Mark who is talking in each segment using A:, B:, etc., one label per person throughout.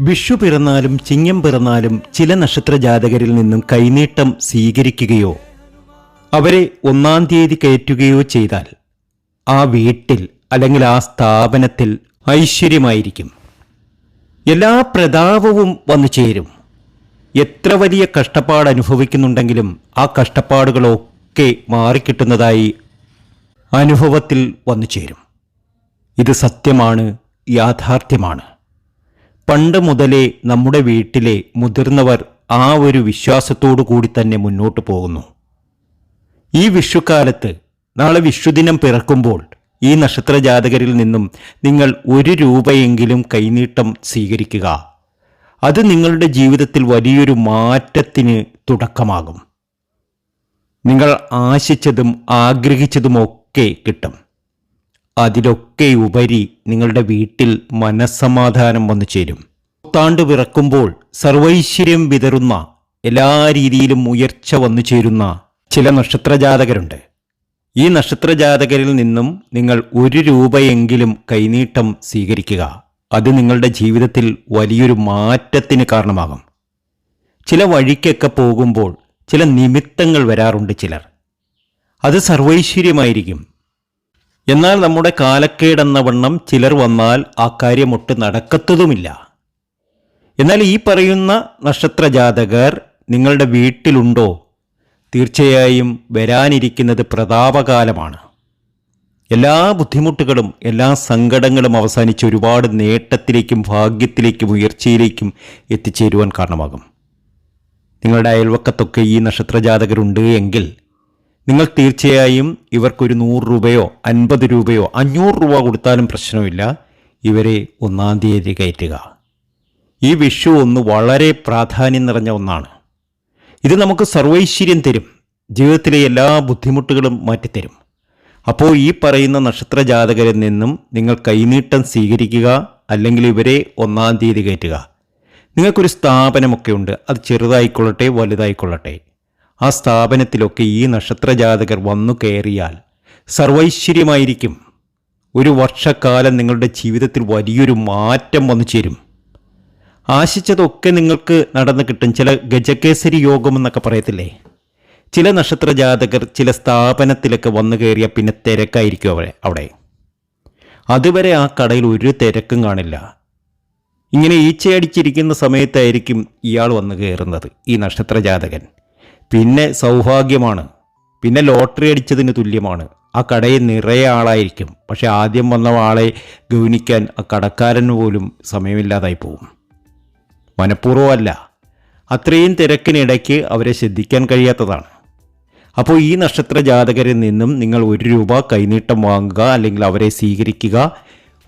A: വിഷു പിറന്നാലും ചിങ്ങം പിറന്നാലും ചില നക്ഷത്ര ജാതകരിൽ നിന്നും കൈനീട്ടം സ്വീകരിക്കുകയോ അവരെ ഒന്നാം തീയതി കയറ്റുകയോ ചെയ്താൽ ആ വീട്ടിൽ അല്ലെങ്കിൽ ആ സ്ഥാപനത്തിൽ ഐശ്വര്യമായിരിക്കും. എല്ലാ പ്രതാപവും വന്നു ചേരും. എത്ര വലിയ കഷ്ടപ്പാട് അനുഭവിക്കുന്നുണ്ടെങ്കിലും ആ കഷ്ടപ്പാടുകളൊക്കെ മാറിക്കിട്ടുന്നതായി അനുഭവത്തിൽ വന്നു ചേരും. ഇത് സത്യമാണ് യാഥാർത്ഥ്യമാണ്. പണ്ട് മുതലേ നമ്മുടെ വീട്ടിലെ മുതിർന്നവർ ആ ഒരു വിശ്വാസത്തോടു കൂടി തന്നെ മുന്നോട്ട് പോകുന്നു. ഈ വിഷുക്കാലത്ത് നാളെ വിഷുദിനം പിറക്കുമ്പോൾ ഈ നക്ഷത്ര ജാതകരിൽ നിന്നും നിങ്ങൾ ഒരു രൂപയെങ്കിലും കൈനീട്ടം സ്വീകരിക്കുക. അത് നിങ്ങളുടെ ജീവിതത്തിൽ വലിയൊരു മാറ്റത്തിന് തുടക്കമാകും. നിങ്ങൾ ആശിച്ചതും ആഗ്രഹിച്ചതുമൊക്കെ കിട്ടും. അതിലൊക്കെ ഉപരി നിങ്ങളുടെ വീട്ടിൽ മനസ്സമാധാനം വന്നു ചേരും. പുത്താണ്ട് പിറക്കുമ്പോൾ സർവൈശ്വര്യം വിതറുന്ന എല്ലാ രീതിയിലും ഉയർച്ച വന്നു ചേരുന്ന ചില നക്ഷത്രജാതകരുണ്ട്. ഈ നക്ഷത്രജാതകരിൽ നിന്നും നിങ്ങൾ ഒരു രൂപയെങ്കിലും കൈനീട്ടം സ്വീകരിക്കുക. അത് നിങ്ങളുടെ ജീവിതത്തിൽ വലിയൊരു മാറ്റത്തിന് കാരണമാകും. ചില വഴിക്കൊക്കെ പോകുമ്പോൾ ചില നിമിത്തങ്ങൾ വരാറുണ്ട് ചിലർ. അത് സർവൈശ്വര്യമായിരിക്കും. എന്നാൽ നമ്മുടെ കാലക്കേടെന്ന വണ്ണം ചിലർ വന്നാൽ ആ കാര്യമൊട്ട് നടക്കത്തതുമില്ല. എന്നാൽ ഈ പറയുന്ന നക്ഷത്ര ജാതകർ നിങ്ങളുടെ വീട്ടിലുണ്ടോ? തീർച്ചയായും വരാനിരിക്കുന്നത് പ്രതാപകാലമാണ്. എല്ലാ ബുദ്ധിമുട്ടുകളും എല്ലാ സങ്കടങ്ങളും അവസാനിച്ച് ഒരുപാട് നേട്ടത്തിലേക്കും ഭാഗ്യത്തിലേക്കും ഉയർച്ചയിലേക്കും എത്തിച്ചേരുവാൻ കാരണമാകും. നിങ്ങളുടെ അയൽവക്കത്തൊക്കെ ഈ നക്ഷത്ര ജാതകരുണ്ട് എങ്കിൽ നിങ്ങൾ തീർച്ചയായും ഇവർക്കൊരു നൂറ് രൂപയോ അൻപത് രൂപയോ അഞ്ഞൂറ് രൂപ കൊടുത്താലും പ്രശ്നമില്ല. ഇവരെ ഒന്നാം തീയതി കയറ്റുക. ഈ വിഷു ഒന്ന് വളരെ പ്രാധാന്യം നിറഞ്ഞ ഒന്നാണ്. ഇത് നമുക്ക് സർവൈശ്വര്യം തരും. ജീവിതത്തിലെ എല്ലാ ബുദ്ധിമുട്ടുകളും മാറ്റിത്തരും. അപ്പോൾ ഈ പറയുന്ന നക്ഷത്ര ജാതകരിൽ നിന്നും നിങ്ങൾ കൈനീട്ടം സ്വീകരിക്കുക അല്ലെങ്കിൽ ഇവരെ ഒന്നാം തീയതി കയറ്റുക. നിങ്ങൾക്കൊരു സ്ഥാപനമൊക്കെ ഉണ്ട് അത് ചെറുതായിക്കൊള്ളട്ടെ വലുതായിക്കൊള്ളട്ടെ. ആ സ്ഥാപനത്തിലൊക്കെ ഈ നക്ഷത്ര ജാതകർ വന്നു കയറിയാൽ സർവൈശ്വര്യമായിരിക്കും. ഒരു വർഷക്കാലം നിങ്ങളുടെ ജീവിതത്തിൽ വലിയൊരു മാറ്റം വന്നു ചേരും. ആശിച്ചതൊക്കെ നിങ്ങൾക്ക് നടന്നു കിട്ടും. ചില ഗജകേസരി യോഗം എന്നൊക്കെ പറയത്തില്ലേ? ചില നക്ഷത്ര ജാതകർ ചില സ്ഥാപനത്തിലൊക്കെ വന്നു കയറിയാൽ പിന്നെ തിരക്കായിരിക്കും അവിടെ അവിടെ. അതുവരെ ആ കടയിൽ ഒരു തിരക്കും കാണില്ല. ഇങ്ങനെ ഈച്ചയടിച്ചിരിക്കുന്ന സമയത്തായിരിക്കും ഇയാൾ വന്നു കയറുന്നത് ഈ നക്ഷത്ര ജാതകൻ പിന്നെ സൗഭാഗ്യമാണ്. പിന്നെ ലോട്ടറി അടിച്ചതിന് തുല്യമാണ്. ആ കടയിൽ നിറയെ ആളായിരിക്കും. പക്ഷെ ആദ്യം വന്ന ആളെ ഗൗനിക്കാൻ ആ കടക്കാരന് പോലും സമയമില്ലാതായി പോകും മനഃപൂർവമല്ല. അത്രയും തിരക്കിനിടയ്ക്ക് അവരെ ശ്രദ്ധിക്കാൻ കഴിയാത്തതാണ്. അപ്പോൾ ഈ നക്ഷത്ര ജാതകരിൽ നിന്നും നിങ്ങൾ ഒരു രൂപ കൈനീട്ടം വാങ്ങുക അല്ലെങ്കിൽ അവരെ സ്വീകരിക്കുക.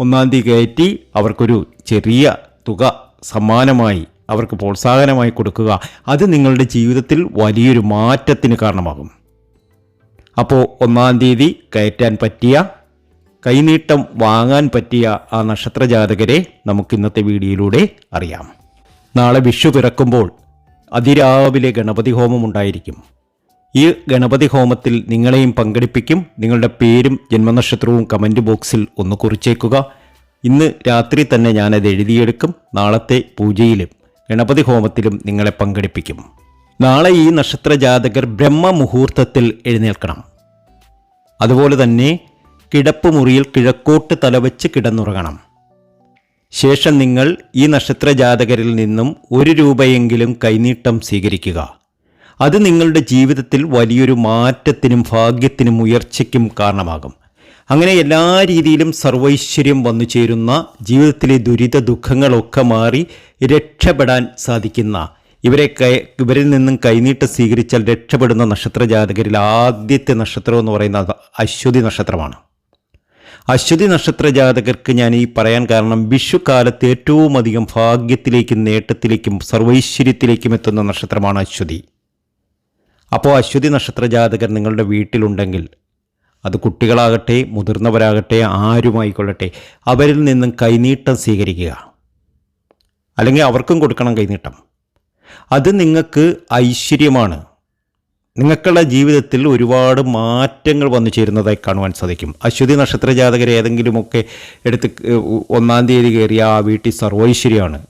A: ഒന്നാം തീയതി കയറ്റി അവർക്കൊരു ചെറിയ തുക സമ്മാനമായി അവർക്ക് പ്രോത്സാഹനമായി കൊടുക്കുക അത് നിങ്ങളുടെ ജീവിതത്തിൽ വലിയൊരു മാറ്റത്തിന് കാരണമാകും. അപ്പോൾ ഒന്നാം തീയതി കയറ്റാൻ പറ്റിയ കൈനീട്ടം വാങ്ങാൻ പറ്റിയ ആ നക്ഷത്ര ജാതകരെ നമുക്ക് ഇന്നത്തെ വീഡിയോയിലൂടെ അറിയാം. നാളെ വിഷു തുറക്കുമ്പോൾ അതിരാവിലെ ഗണപതി ഹോമം ഉണ്ടായിരിക്കും. ഈ ഗണപതി ഹോമത്തിൽ നിങ്ങളെയും പങ്കെടുപ്പിക്കും. നിങ്ങളുടെ പേരും ജന്മനക്ഷത്രവും കമന്റ് ബോക്സിൽ ഒന്ന് കുറിച്ചേക്കുക. ഇന്ന് രാത്രി തന്നെ ഞാനത് എഴുതിയെടുക്കും. നാളത്തെ പൂജയിലും ഗണപതി ഹോമത്തിലും നിങ്ങളെ പങ്കെടുപ്പിക്കും. നാളെ ഈ നക്ഷത്ര ജാതകർ ബ്രഹ്മ മുഹൂർത്തത്തിൽ എഴുന്നേൽക്കണം. അതുപോലെ തന്നെ കിടപ്പ് മുറിയിൽ കിഴക്കോട്ട് തലവച്ച് കിടന്നുറങ്ങണം. ശേഷം നിങ്ങൾ ഈ നക്ഷത്ര ജാതകരിൽ നിന്നും ഒരു രൂപയെങ്കിലും കൈനീട്ടം സ്വീകരിക്കുക. അത് നിങ്ങളുടെ ജീവിതത്തിൽ വലിയൊരു മാറ്റത്തിനും ഭാഗ്യത്തിനും ഉയർച്ചയ്ക്കും കാരണമാകും. അങ്ങനെ എല്ലാ രീതിയിലും സർവൈശ്വര്യം വന്നു ചേരുന്ന ജീവിതത്തിലെ ദുരിത ദുഃഖങ്ങളൊക്കെ മാറി രക്ഷപ്പെടാൻ സാധിക്കുന്ന ഇവരെ കൈ ഇവരിൽ നിന്നും കൈനീട്ടം സ്വീകരിച്ചാൽ രക്ഷപ്പെടുന്ന നക്ഷത്ര ജാതകരിൽ ആദ്യത്തെ നക്ഷത്രം എന്ന് പറയുന്നത് അശ്വതി നക്ഷത്രമാണ്. അശ്വതി നക്ഷത്ര ജാതകർക്ക് ഞാൻ ഈ പറയാൻ കാരണം വിഷുക്കാലത്ത് ഏറ്റവും അധികം ഭാഗ്യത്തിലേക്കും നേട്ടത്തിലേക്കും സർവൈശ്വര്യത്തിലേക്കും എത്തുന്ന നക്ഷത്രമാണ് അശ്വതി. അപ്പോൾ അശ്വതി നക്ഷത്ര ജാതകർ നിങ്ങളുടെ വീട്ടിലുണ്ടെങ്കിൽ അത് കുട്ടികളാകട്ടെ മുതിർന്നവരാകട്ടെ ആരുമായിക്കൊള്ളട്ടെ അവരിൽ നിന്നും കൈനീട്ടം സ്വീകരിക്കുക. അല്ലെങ്കിൽ അവർക്കും കൊടുക്കണം കൈനീട്ടം. അത് നിങ്ങൾക്ക് ഐശ്വര്യമാണ്. നിങ്ങൾക്കുള്ള ജീവിതത്തിൽ ഒരുപാട് മാറ്റങ്ങൾ വന്നു ചേരുന്നതായി കാണുവാൻ സാധിക്കും. അശ്വതി നക്ഷത്ര ജാതകർ ഏതെങ്കിലുമൊക്കെ എടുത്ത് ഒന്നാം തീയതി കയറിയ ആ വീട്ടിൽ സർവൈശ്വര്യമാണ്.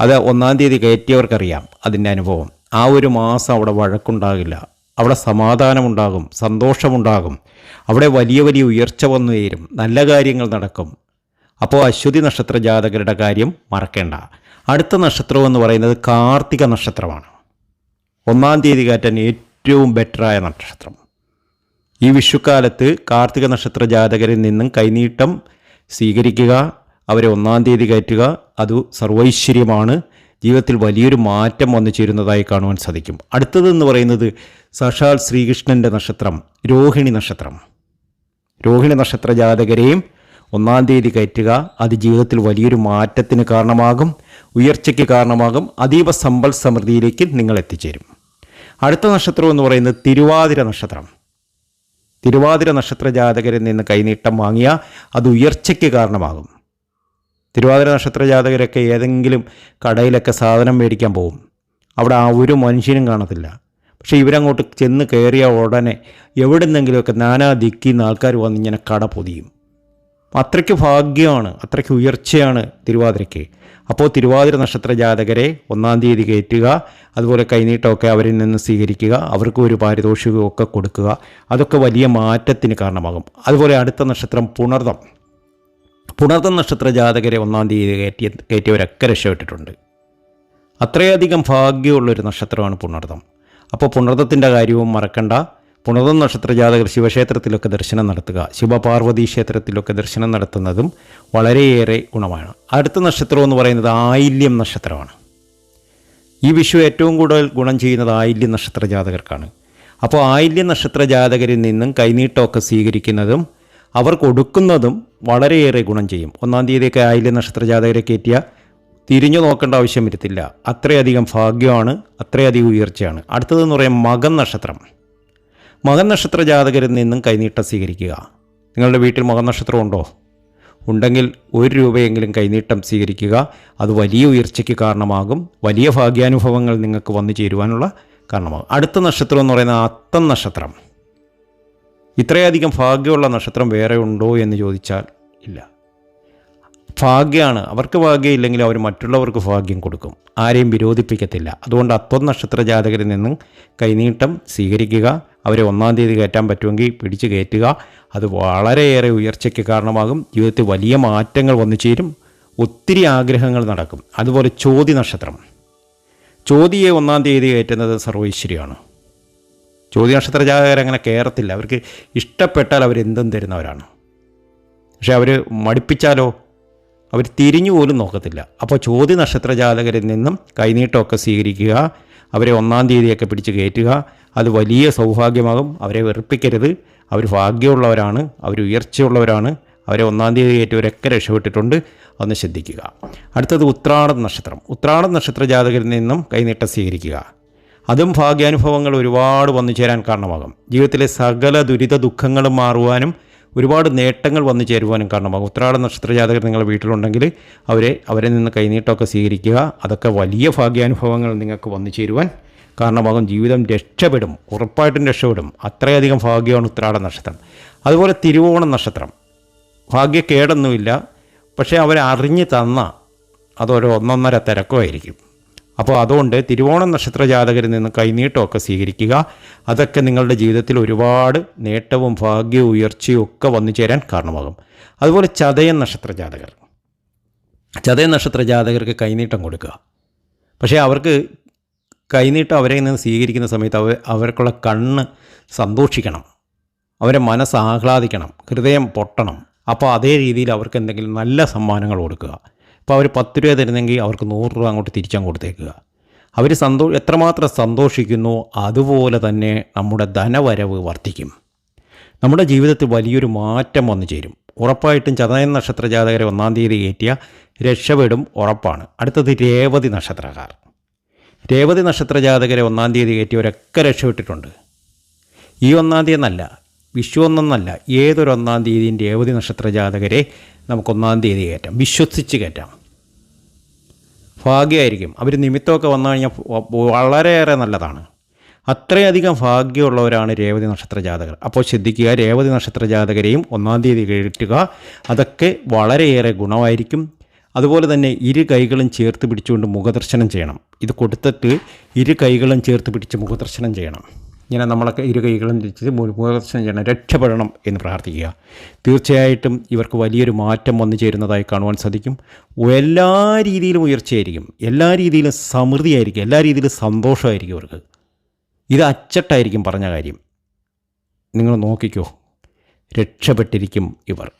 A: അത് ഒന്നാം തീയതി കയറ്റിയവർക്കറിയാം അതിന്റെ അനുഭവം. ആ ഒരു മാസം അവിടെ വഴക്കുണ്ടാകില്ല. അവിടെ സമാധാനമുണ്ടാകും സന്തോഷമുണ്ടാകും. അവിടെ വലിയ വലിയ ഉയർച്ച വന്നു ചേരും. നല്ല കാര്യങ്ങൾ നടക്കും. അപ്പോൾ അശ്വതി നക്ഷത്ര ജാതകരുടെ കാര്യം മറക്കേണ്ട. അടുത്ത നക്ഷത്രം എന്ന് പറയുന്നത് കാർത്തിക നക്ഷത്രമാണ്. ഒന്നാം തീയതി കാറ്റൻ ഏറ്റവും ബെറ്ററായ നക്ഷത്രം. ഈ വിഷുക്കാലത്ത് കാർത്തിക നക്ഷത്ര ജാതകരിൽ നിന്നും കൈനീട്ടം സ്വീകരിക്കുക അവരെ ഒന്നാം തീയതി കയറ്റുക അത് സർവൈശ്വര്യമാണ്. ജീവിതത്തിൽ വലിയൊരു മാറ്റം വന്നു ചേരുന്നതായി കാണുവാൻ സാധിക്കും. അടുത്തതെന്ന് പറയുന്നത് സഷാൽ ശ്രീകൃഷ്ണന്റെ നക്ഷത്രം രോഹിണി നക്ഷത്രം. രോഹിണി നക്ഷത്ര ജാതകരെയും ഒന്നാം തീയതി കയറ്റുക അത് ജീവിതത്തിൽ വലിയൊരു മാറ്റത്തിന് കാരണമാകും ഉയർച്ചയ്ക്ക് കാരണമാകും അതീവ സമ്പൽ സമൃദ്ധിയിലേക്ക് നിങ്ങൾ എത്തിച്ചേരും. അടുത്ത നക്ഷത്രം എന്ന് പറയുന്നത് തിരുവാതിര നക്ഷത്രം. തിരുവാതിര നക്ഷത്ര ജാതകരിൽ നിന്ന് കൈനീട്ടം വാങ്ങിയ അത് ഉയർച്ചയ്ക്ക് കാരണമാകും. തിരുവാതിര നക്ഷത്ര ജാതകരൊക്കെ ഏതെങ്കിലും കടയിലൊക്കെ സാധനം മേടിക്കാൻ പോകും അവിടെ ആ ഒരു മനുഷ്യനും കാണത്തില്ല. പക്ഷേ ഇവരങ്ങോട്ട് ചെന്ന് കയറിയ ഉടനെ എവിടെന്നെങ്കിലുമൊക്കെ നാനാ ദിക്കി ആൾക്കാർ വന്ന് ഇങ്ങനെ കട പൊതിയും. അത്രയ്ക്ക് ഭാഗ്യമാണ് അത്രയ്ക്ക് ഉയർച്ചയാണ് തിരുവാതിരയ്ക്ക്. അപ്പോൾ തിരുവാതിര നക്ഷത്ര ജാതകരെ ഒന്നാം തീയതി കയറ്റുക അതുപോലെ കൈനീട്ടമൊക്കെ അവരിൽ നിന്ന് സ്വീകരിക്കുക അവർക്ക് ഒരു പാരിതോഷികമൊക്കെ കൊടുക്കുക അതൊക്കെ വലിയ മാറ്റത്തിന് കാരണമാകും. അതുപോലെ അടുത്ത നക്ഷത്രം പുണർദം. പുണർദം നക്ഷത്ര ജാതകരെ ഒന്നാം തീയതി കയറ്റിയ കയറ്റിയവരൊക്കെ രക്ഷപ്പെട്ടിട്ടുണ്ട്. അത്രയധികം ഭാഗ്യമുള്ളൊരു നക്ഷത്രമാണ് പുണർത്തം അപ്പോൾ പുണർത്തത്തിന്റെ കാര്യവും മറക്കണ്ട. പുണർത്തം നക്ഷത്ര ജാതകർ ശിവക്ഷേത്രത്തിലൊക്കെ ദർശനം നടത്തുക ശിവപാർവതി ക്ഷേത്രത്തിലൊക്കെ ദർശനം നടത്തുന്നതും വളരെയേറെ ഗുണമാണ്. അടുത്ത നക്ഷത്രം എന്ന് പറയുന്നത് ആയില്യം നക്ഷത്രമാണ്. ഈ വിഷു ഏറ്റവും കൂടുതൽ ഗുണം ചെയ്യുന്നത് ആയില്യം നക്ഷത്ര ജാതകർക്കാണ് അപ്പോൾ ആയില്യം നക്ഷത്ര ജാതകരിൽ നിന്നും കൈനീട്ടമൊക്കെ സ്വീകരിക്കുന്നതും അവർ കൊടുക്കുന്നതും വളരെയേറെ ഗുണം ചെയ്യും. ഒന്നാം തീയതിയൊക്കെ ആയില്യ നക്ഷത്ര ജാതകരെ കയറ്റിയ തിരിഞ്ഞു നോക്കേണ്ട ആവശ്യം വരുത്തില്ല. അത്രയധികം ഭാഗ്യമാണ് അത്രയധികം ഉയർച്ചയാണ്. അടുത്തതെന്ന് പറയാം മകൻ നക്ഷത്രം. മകൻ നക്ഷത്ര ജാതകരിൽ നിന്നും കൈനീട്ടം സ്വീകരിക്കുക. നിങ്ങളുടെ വീട്ടിൽ മകൻ നക്ഷത്രം ഉണ്ടോ? ഉണ്ടെങ്കിൽ ഒരു രൂപയെങ്കിലും കൈനീട്ടം സ്വീകരിക്കുക. അത് വലിയ ഉയർച്ചയ്ക്ക് കാരണമാകും. വലിയ ഭാഗ്യാനുഭവങ്ങൾ നിങ്ങൾക്ക് വന്നു ചേരുവാനുള്ള കാരണമാകും. അടുത്ത നക്ഷത്രം എന്ന് പറയുന്നത് അത്തം നക്ഷത്രം. ഇത്രയധികം ഭാഗ്യമുള്ള നക്ഷത്രം വേറെ ഉണ്ടോ എന്ന് ചോദിച്ചാൽ ഇല്ല. ഭാഗ്യമാണ് അവർക്ക് ഭാഗ്യമില്ലെങ്കിൽ അവർ മറ്റുള്ളവർക്ക് ഭാഗ്യം കൊടുക്കും. ആരെയും വിരോധിപ്പിക്കത്തില്ല. അതുകൊണ്ട് അത്വം നക്ഷത്ര ജാതകരിൽ നിന്നും കൈനീട്ടം സ്വീകരിക്കുക അവരെ ഒന്നാം തീയതി കയറ്റാൻ പറ്റുമെങ്കിൽ പിടിച്ച് കയറ്റുക. അത് വളരെയേറെ ഉയർച്ചയ്ക്ക് കാരണമാകും. ജീവിതത്തിൽ വലിയ മാറ്റങ്ങൾ വന്നു ചേരും. ഒത്തിരി ആഗ്രഹങ്ങൾ നടക്കും. അതുപോലെ ചോതി നക്ഷത്രം. ചോതിയെ ഒന്നാം തീയതി കയറ്റുന്നത് സർവൈശ്വര്യമാണ് ചോദ്യ നക്ഷത്ര ജാതകർ അങ്ങനെ കയറത്തില്ല അവർക്ക് ഇഷ്ടപ്പെട്ടാൽ അവരെന്തും തരുന്നവരാണ്. പക്ഷെ അവർ മടുപ്പിച്ചാലോ? അവർ തിരിഞ്ഞു പോലും നോക്കത്തില്ല. അപ്പോൾ ചോദ്യ നക്ഷത്ര ജാതകരിൽ നിന്നും കൈനീട്ടമൊക്കെ സ്വീകരിക്കുക അവരെ ഒന്നാം തീയതിയൊക്കെ പിടിച്ച് കയറ്റുക അത് വലിയ സൗഭാഗ്യമാകും. അവരെ വെറുപ്പിക്കരുത്. അവർ ഭാഗ്യമുള്ളവരാണ്. അവർ ഉയർച്ചയുള്ളവരാണ്. അവരെ ഒന്നാം തീയതി കയറ്റിയവരൊക്കെ രക്ഷപ്പെട്ടിട്ടുണ്ട്. ഒന്ന് ശ്രദ്ധിക്കുക. അടുത്തത് ഉത്രാടം നക്ഷത്രം ഉത്രാടം നക്ഷത്ര ജാതകരിൽ നിന്നും കൈനീട്ടം സ്വീകരിക്കുക. അതും ഭാഗ്യാനുഭവങ്ങൾ ഒരുപാട് വന്നു ചേരാൻ കാരണമാകും. ജീവിതത്തിലെ സകല ദുരിത ദുഃഖങ്ങളും മാറുവാനും ഒരുപാട് നേട്ടങ്ങൾ വന്നു ചേരുവാനും കാരണമാകും. ഉത്രാട നക്ഷത്ര ജാതകർ നിങ്ങളുടെ വീട്ടിലുണ്ടെങ്കിൽ അവരെ അവരെ നിന്ന് കൈനീട്ടമൊക്കെ സ്വീകരിക്കുക. അതൊക്കെ വലിയ ഭാഗ്യാനുഭവങ്ങൾ നിങ്ങൾക്ക് വന്നു ചേരുവാൻ കാരണമാകും. ജീവിതം രക്ഷപ്പെടും ഉറപ്പായിട്ടും രക്ഷപ്പെടും. അത്രയധികം ഭാഗ്യമാണ് ഉത്രാട നക്ഷത്രം. അതുപോലെ തിരുവോണം നക്ഷത്രം. ഭാഗ്യക്കേടൊന്നുമില്ല. പക്ഷേ അവരറിഞ്ഞ് തന്ന അതൊരു ഒന്നൊന്നര തിരക്കുമായിരിക്കും. അപ്പോൾ അതുകൊണ്ട് തിരുവോണം നക്ഷത്ര ജാതകരിൽ നിന്ന് കൈനീട്ടമൊക്കെ സ്വീകരിക്കുക. അതൊക്കെ നിങ്ങളുടെ ജീവിതത്തിൽ ഒരുപാട് നേട്ടവും ഭാഗ്യവും ഉയർച്ചയും ഒക്കെ വന്നു ചേരാൻ കാരണമാകും. അതുപോലെ ചതയ നക്ഷത്ര ജാതകർ ചതയൻ നക്ഷത്ര ജാതകർക്ക് കൈനീട്ടം കൊടുക്കുക. പക്ഷേ അവർക്ക് കൈനീട്ടം അവരെ നിന്ന് സ്വീകരിക്കുന്ന സമയത്ത് അവർ അവർക്കുള്ള കണ്ണ് സന്തോഷിക്കണം. അവരെ മനസ്സ് ആഹ്ലാദിക്കണം. ഹൃദയം പൊട്ടണം. അപ്പോൾ അതേ രീതിയിൽ അവർക്ക് എന്തെങ്കിലും നല്ല സമ്മാനങ്ങൾ കൊടുക്കുക. ഇപ്പോൾ അവർ പത്ത് രൂപ തരുന്നെങ്കിൽ അവർക്ക് നൂറ് രൂപ അങ്ങോട്ട് തിരിച്ചങ്ങ് കൊടുത്തേക്കുക. അവർ സന്തോ എത്രമാത്രം സന്തോഷിക്കുന്നു അതുപോലെ തന്നെ നമ്മുടെ ധനവരവ് വർദ്ധിക്കും. നമ്മുടെ ജീവിതത്തിൽ വലിയൊരു മാറ്റം വന്നു ചേരും. ഉറപ്പായിട്ടും ചതയൻ നക്ഷത്ര ജാതകരെ ഒന്നാം തീയതി കയറ്റിയ രക്ഷപ്പെടും ഉറപ്പാണ്. അടുത്തത് രേവതി നക്ഷത്രക്കാർ. രേവതി നക്ഷത്ര ജാതകരെ ഒന്നാം തീയതി കയറ്റിയവരൊക്കെ രക്ഷപ്പെട്ടിട്ടുണ്ട്. ഈ ഒന്നാം തീയതി എന്നല്ല വിഷു ഒന്നൊന്നല്ല ഏതൊരു ഒന്നാം തീയതിയും രേവതി നക്ഷത്ര ജാതകരെ നമുക്കൊന്നാം തീയതി കയറ്റാം വിശ്വസിച്ച് കയറ്റാം. ഭാഗ്യമായിരിക്കും അവർ നിമിത്തമൊക്കെ വന്നു കഴിഞ്ഞാൽ വളരെയേറെ നല്ലതാണ്. അത്രയധികം ഭാഗ്യമുള്ളവരാണ് രേവതി നക്ഷത്ര ജാതകർ അപ്പോൾ ശ്രദ്ധിക്കുക രേവതി നക്ഷത്ര ജാതകരെയും ഒന്നാം തീയതി കയറ്റുക അതൊക്കെ വളരെയേറെ ഗുണമായിരിക്കും. അതുപോലെ തന്നെ ഇരു കൈകളും ചേർത്ത് പിടിച്ചുകൊണ്ട് മുഖദർശനം ചെയ്യണം. ഇത് കൊടുത്തിട്ട് ഇരു കൈകളും ചേർത്ത് പിടിച്ച് മുഖദർശനം ചെയ്യണം. ഇങ്ങനെ നമ്മളൊക്കെ ഇരു കൈകളും തിരിച്ച് മൂലദർശനം ചെയ്യണം രക്ഷപ്പെടണം എന്ന് പ്രാർത്ഥിക്കുക. തീർച്ചയായിട്ടും ഇവർക്ക് വലിയൊരു മാറ്റം വന്നു ചേരുന്നതായി കാണുവാൻ സാധിക്കും. എല്ലാ രീതിയിലും ഉയർച്ചയായിരിക്കും. എല്ലാ രീതിയിലും സമൃദ്ധിയായിരിക്കും. എല്ലാ രീതിയിലും സന്തോഷമായിരിക്കും ഇവർക്ക്. ഇത് അച്ചട്ടായിരിക്കും പറഞ്ഞ കാര്യം. നിങ്ങൾ നോക്കിക്കോ. രക്ഷപ്പെട്ടിരിക്കും ഇവർ.